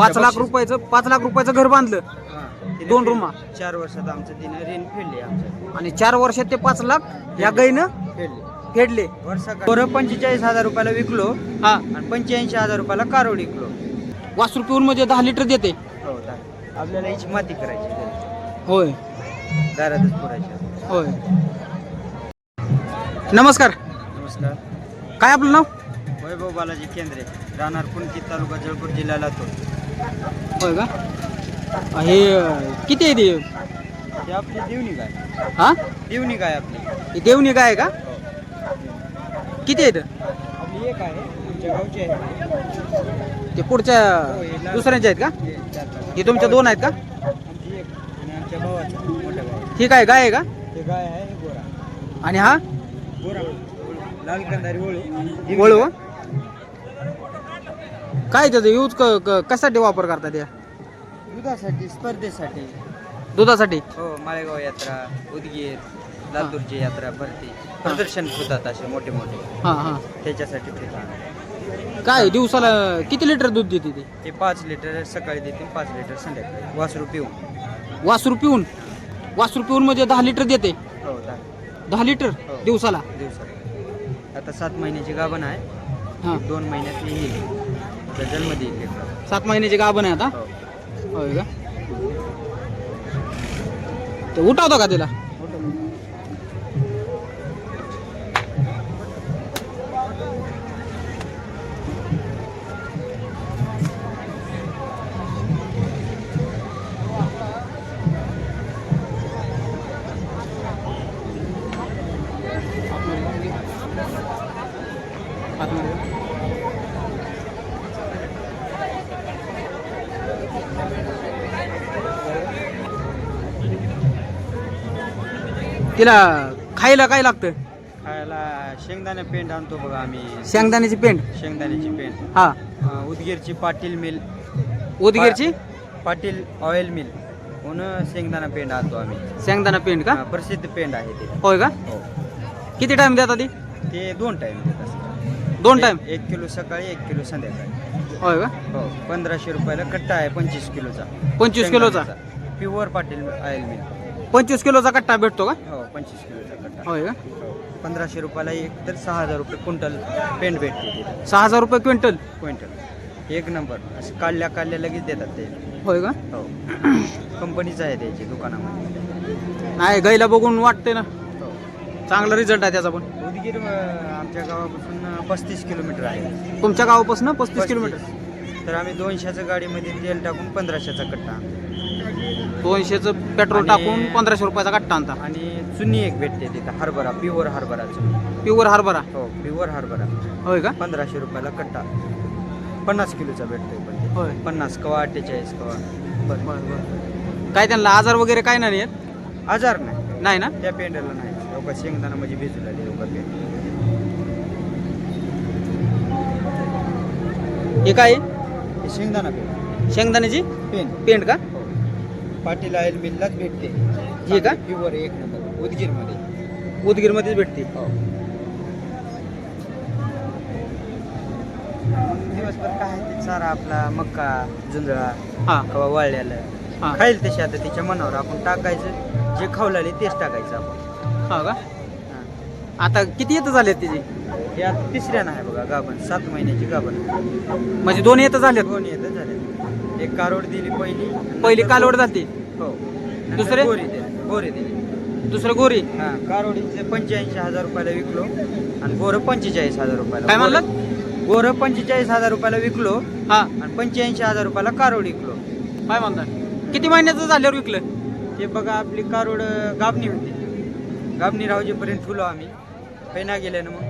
पाच लाख. रुपयाचं पाच लाख रुपयाचं घर बांधलं. दोन रूमा? चार वर्षात आमचं तिने ऋण फेडले आमचं. आणि चार वर्षात ते पाच लाख या गाईनं फेडले. फेडले. वर्षा पंचेचाळीस हजार रुपयाला विकलो. हा. आणि पंच्याऐंशी हजार रुपयाला कारोड विकलो. वासरू पिऊन म्हणजे दहा लिटर देते. हो दा- आपल्याला हिची माती करायची. घरी. होय. दारातच पुरायची. होय. नमस्कार. नमस्कार. काय आपलं नाव? वैभव बालाजी केंद्रे राहणार कुणकी तालुका जळपूर जिल्हा लातूर होय का? हे किती आहे ते? ही आपली देवणी गाय. हा? देवणी गाय आपली. ही देवणी काय आहे का? किती आहेत? आपली एक आहे आमच्या गावची आहे. ते पुढच्या दुसऱ्यांच्या आहेत का? हे चार. हे तुमच्या दोन आहेत का? आमची एक आणि आमच्या भावाची. मोठा गाय ही काय गाय आहे का? ते गाय आहे हे गोरा. आणि हा? गोरा. लाल कंदारी ओळू वळू? काय त्याचं यूज क क- कशासाठी वापर करतात या? दुधासाठी स्पर्धेसाठी. दुधासाठी? हो माळेगाव यात्रा उदगीर लातूरची यात्रा भरती प्रदर्शन होतात असे मोठे मोठे. हां हां. त्याच्यासाठी ठिकाण काय दिवसाला किती लिटर दूध देते ते? ते पाच लिटर सकाळी देतील पाच लिटर संध्याकाळी. वासरू पिऊन. वासरू पिऊन? वासरू पिऊन म्हणजे दहा लिटर देते? हो दहा. दहा लिटर हो. दिवसाला? दिवसात आता सात महिन्याची गाभण आहे. हां. दोन महिन्यात येईल. लेकरं. सात महिन्याची गाभण आहे आता? हो. होय का? ते उठावतो का तिला? तिला खायला काय लागतं खायला शेंगदाणे पेंट आणतो बघा आम्ही. शेंगदाण्याची पेंट? शेंगदाण्याची पेंट. हा. अं, उदगीरची Patil mill. उदगीरची? Patil oil mill. म्हणून शेंगदाणा पेंट आणतो आम्ही. शेंगदाणा पेंट का? हा, प्रसिद्ध पेंट आहे ते. होय का? हो. किती टाइम देता ती? ते दोन टाइम देत असतात दोन टाइम एक किलो सकाळी एक किलो संध्याकाळी. होय का? हो पंधराशे रुपयाला कट्टा आहे पंचवीस किलोचा. पंचवीस किलोचा? Pure Patil oil mill. पंचवीस किलोचा कट्टा भेटतो का? हो पंचवीस किलोचा कट्टा. होय का? हो पंधराशे रुपयाला एक तर सहा हजार रुपये क्विंटल पेंट भेटते तिथे. सहा हजार रुपये क्विंटल? क्विंटल. एक नंबर. असं काढल्या काढल्या लगेच देतात ते. होय का? हो. कंपनीच आहे त्याची दुकानामध्ये. नाही गाईला बघून वाटते ना. हो. चांगला रिझल्ट आहे त्याचा पण. उदगीर अं, आमच्या गावापासून पस्तीस किलोमीटर आहे. तुमच्या गावापासून पस्तीस किलोमीटर? तर आम्ही दोनशेच्या गाडीमध्ये तेल टाकून पंधराशेचा कट्टा आणतो. दोनशेचं पेट्रोल आणि- टाकून पंधराशे रुपयाचा कट्टा आणता. आणि चुन्नी एक भेटते तिथं हरभरा प्युअर हरभरा चुन्नी प्युअर हरभरा? हो प्युअर हरभरा. होय का? पंधराशे रुपयाला कट्टा. पन्नास किलोचा भेटतोय पण ते. होय. पन्नास कवा अठ्ठेचाळीस कवा. बरं काय त्यांना आजार वगैरे काय नाही आहेत? आजार नाही. नाही ना? त्या पेंडाला नाही. लोक शेंगदाणा म्हणजे भिजू लागले लोक पेंड. हे काय? आहे? हे शेंगदाणा पेंड. शेंगदाण्याची पेन पेंट का? हो. पाटील ऑइल मिललाच भेटते. हे का? प्युअर एक नंबर उदगीरमध्ये. उदगीरमध्येच भेटते? हो. दिवसभर काय आहे ते? चारा आपला मक्का जुंजळा हा. कवा वाळल्याला हा. खाईल तशी आता तिच्या मनावर. आपण टाकायचं जे खाऊ लागले तेच टाकायचं आपण. हा का? हा. आता किती येतं झाले तिचे? हे आता तिसऱ्यानं आहे बघा गाभण. सात महिन्याची गाभण. म्हणजे दोन येतं झालेत? दोन येतं झाले एक कारोड दिली पहिली पहिली कालवड झाली हो. नंतर दुसरे? गोरी दिली. गोरी दिली. दुसरं गोरी? हा कारोडीचे पंच्याऐंशी हजार रुपयाला विकलो. आणि गोरं पंचेचाळीस हजार रुपयाला. काय म्हणलात? गोरं- पंचेचाळीस हजार रुपयाला विकलो. हा. आणि पंच्याऐंशी हजार रुपयाला कारोड विकलो. काय म्हणतात किती महिन्याचं झाल्यावर विकलं? ते बघा आपली कारोड गाबणी होती. गाबणी रावजीपर्यंत ठुलो आम्ही पैना गेल्यानं मग.